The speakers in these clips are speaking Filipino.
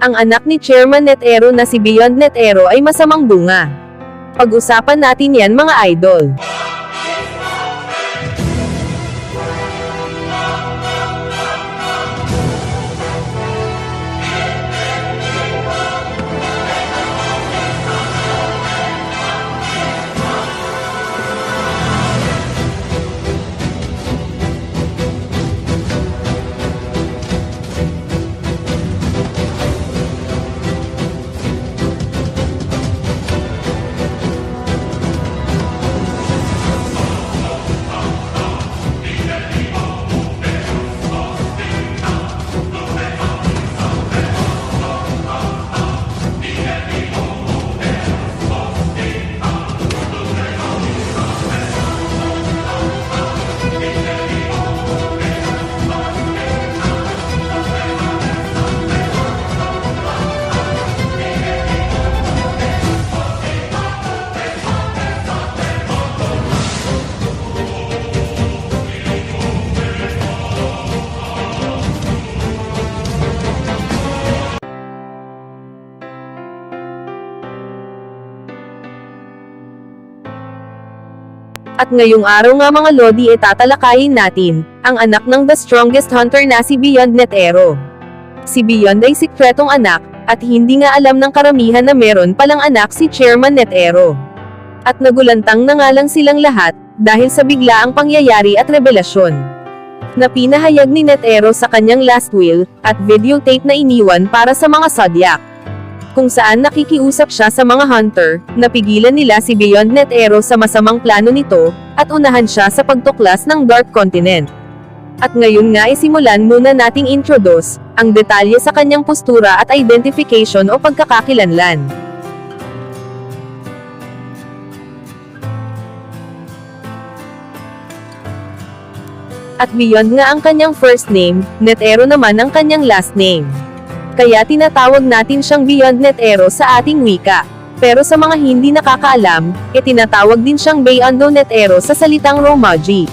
Ang anak ni Chairman Netero na si Beyond Netero ay masamang bunga. Pag-usapan natin yan mga idol. At ngayong araw nga mga Lodi e tatalakayin natin, ang anak ng the strongest hunter na si Beyond Netero. Si Beyond ay sikretong anak, at hindi nga alam ng karamihan na meron palang anak si Chairman Netero. At nagulantang na nga lang silang lahat, dahil sa biglaang pangyayari at revelasyon. Na pinahayag ni Netero sa kanyang last will, at videotape na iniwan para sa mga Zodiac kung saan nakikiusap siya sa mga hunter, napigilan nila si Beyond Net Arrow sa masamang plano nito, at unahan siya sa pagtuklas ng Dark Continent. At ngayon nga isimulan muna nating introduce, ang detalye sa kanyang postura at identification o pagkakakilanlan. At Beyond nga ang kanyang first name, Netero naman ang kanyang last name kaya tinatawag natin siyang Beyond Netero sa ating wika. Pero sa mga hindi nakakaalam, e tinatawag din siyang Beyond Netero sa salitang Romaji.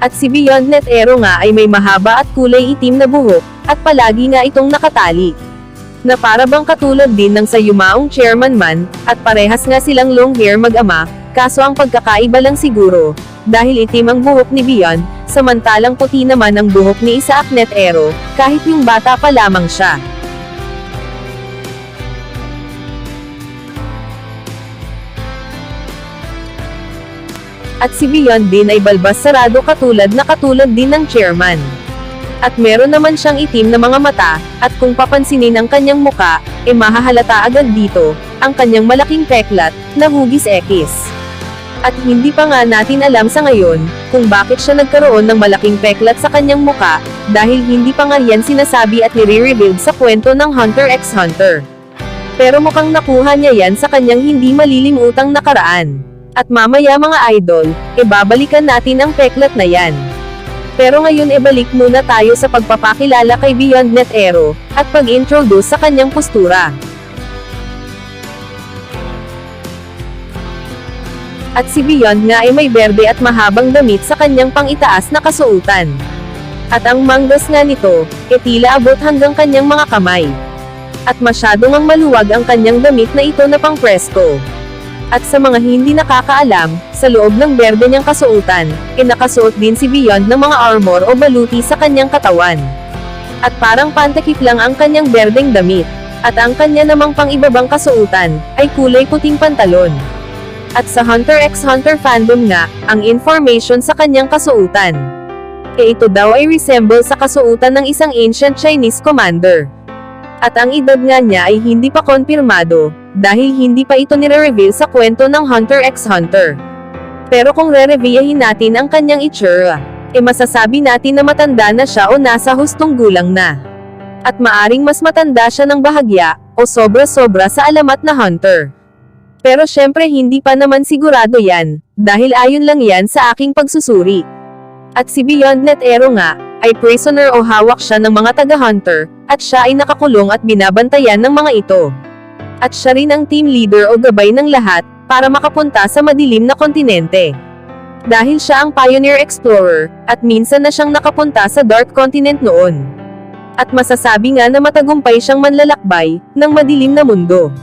At si Beyond Netero nga ay may mahaba at kulay itim na buhok, at palagi nga itong nakatali. Na para bang katulad din ng sa yumaong chairman man, at parehas nga silang long hair mag-ama, kaso ang pagkakaiba lang siguro, dahil itim ang buhok ni Beyond, samantalang puti naman ang buhok ni Isaac Netero, kahit yung bata pa lamang siya. At si Beyond din ay balbas sarado katulad na katulad din ng chairman. At meron naman siyang itim na mga mata, at kung papansinin ang kanyang muka, e mahahalata agad dito, ang kanyang malaking peklat, na hugis ekis. At hindi pa nga natin alam sa ngayon, kung bakit siya nagkaroon ng malaking peklat sa kanyang muka, dahil hindi pa nga yan sinasabi at nire-revealed sa kwento ng Hunter x Hunter. Pero mukhang nakuha niya yan sa kanyang hindi malilimutang nakaraan. At mamaya mga idol, ibabalikan natin ang peklat na yan. Pero ngayon ibalik muna tayo sa pagpapakilala kay Beyond Net Aero, at pag-introduce sa kanyang postura. At si Beyond nga ay may berde at mahabang damit sa kanyang pangitaas na kasuutan. At ang manggas nga nito, e tila abot hanggang kanyang mga kamay. At masyadong ang maluwag ang kanyang damit na ito na pang presko. At sa mga hindi nakakaalam, sa loob ng berde niyang kasuotan, e nakasuot din si Beyond ng mga armor o baluti sa kanyang katawan. At parang pantakip lang ang kanyang berdeng damit. At ang kanya namang pang ibabang kasuotan, ay kulay puting pantalon. At sa Hunter x Hunter fandom nga, ang information sa kanyang kasuotan. E ito daw ay resemble sa kasuotan ng isang ancient Chinese commander. At ang edad nga niya ay hindi pa konfirmado, dahil hindi pa ito nire-reveal sa kwento ng Hunter x Hunter. Pero kung re-revealahin natin ang kanyang itsura, e masasabi natin na matanda na siya o nasa hustong gulang na. At maaring mas matanda siya ng bahagya, o sobra-sobra sa alamat na Hunter. Pero syempre hindi pa naman sigurado yan, dahil ayon lang yan sa aking pagsusuri. At si Beyond Net Aero nga, ay prisoner o hawak siya ng mga taga-hunter, at siya ay nakakulong at binabantayan ng mga ito. At siya rin ang team leader o gabay ng lahat, para makapunta sa madilim na kontinente. Dahil siya ang pioneer explorer, at minsan na siyang nakapunta sa Dark Continent noon. At masasabi nga na matagumpay siyang manlalakbay, ng madilim na mundo.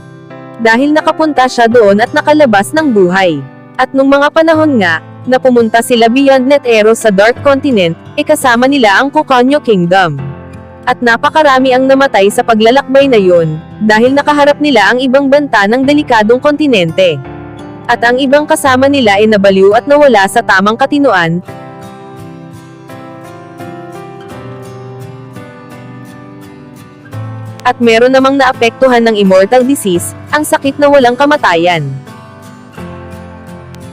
Dahil nakapunta siya doon at nakalabas ng buhay. At nung mga panahon nga, na pumunta sila beyond Net Ero sa Dark Continent, e kasama nila ang Kokonyo Kingdom. At napakarami ang namatay sa paglalakbay na yun, dahil nakaharap nila ang ibang banta ng delikadong kontinente. At ang ibang kasama nila ay nabaliw at nawala sa tamang katinoan, at meron namang naapektuhan ng immortal disease, ang sakit na walang kamatayan.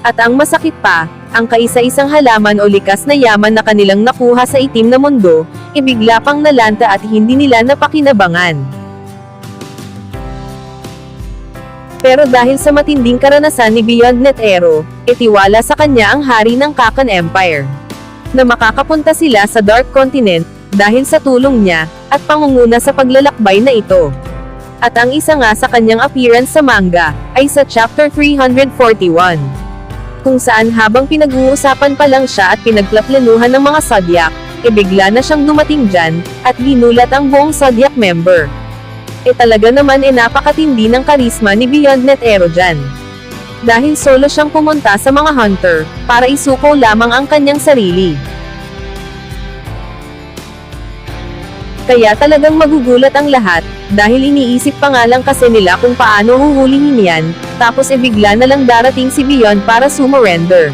At ang masakit pa, ang kaisa-isang halaman o likas na yaman na kanilang nakuha sa itim na mundo, ibigla pang nalanta at hindi nila napakinabangan. Pero dahil sa matinding karanasan ni Beyond Net Ero, itiwala sa kanya ang hari ng Kakan Empire. Na makakapunta sila sa Dark Continent, dahil sa tulong niya, at pangunguna sa paglalakbay na ito. At ang isa nga sa kanyang appearance sa manga, ay sa chapter 341. Kung saan habang pinag-uusapan pa lang siya at pinagplaplanuhan ng mga Zodiac, e bigla na siyang dumating dyan, at ginulat ang buong Zodiac member. E talaga naman e napakatindi ng karisma ni Beyond Net Ero dyan. Dahil solo siyang pumunta sa mga hunter, para isuko lamang ang kanyang sarili. Kaya talagang magugulat ang lahat, dahil iniisip pa nga lang kasi nila kung paano huhulihin yan, tapos e bigla na lang darating si Beyond para sumurrender.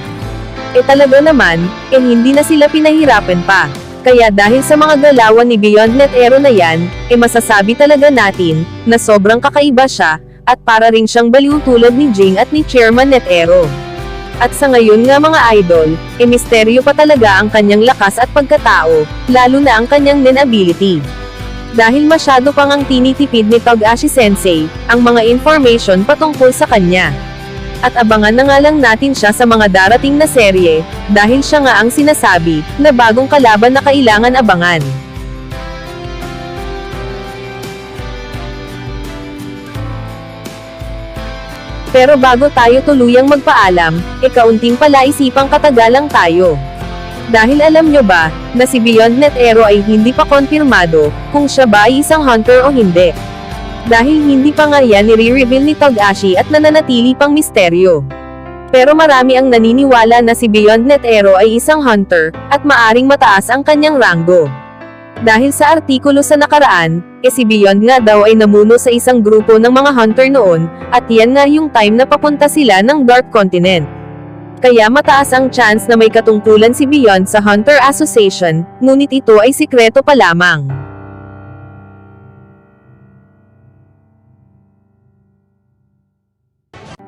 E talaga naman, e hindi na sila pinahirapan pa. Kaya dahil sa mga galawan ni Beyond Net Ero na yan, e masasabi talaga natin, na sobrang kakaiba siya, at para rin siyang baliw tulad ni Jing at ni Chairman Net Ero. At sa ngayon nga mga idol, e misteryo pa talaga ang kanyang lakas at pagkatao, lalo na ang kanyang nin ability. Dahil masyado pang ang tinitipid ni Togashi Sensei, ang mga information patungkol sa kanya. At abangan na nga lang natin siya sa mga darating na serye, dahil siya nga ang sinasabi, na bagong kalaban na kailangan abangan. Pero bago tayo tuluyang magpaalam, e kaunting palaisipang katagalang tayo. Dahil alam nyo ba, na si Beyond Net Ero ay hindi pa konfirmado, kung siya ba ay isang hunter o hindi. Dahil hindi pa nga yan nire-reveal ni Togashi at nananatili pang misteryo. Pero marami ang naniniwala na si Beyond Net Ero ay isang hunter, at maaring mataas ang kanyang rango. Dahil sa artikulo sa nakaraan, e si Beyond nga daw ay namuno sa isang grupo ng mga hunter noon, at yan nga yung time na papunta sila ng Dark Continent. Kaya mataas ang chance na may katungkulan si Beyond sa Hunter Association, ngunit ito ay sikreto pa lamang.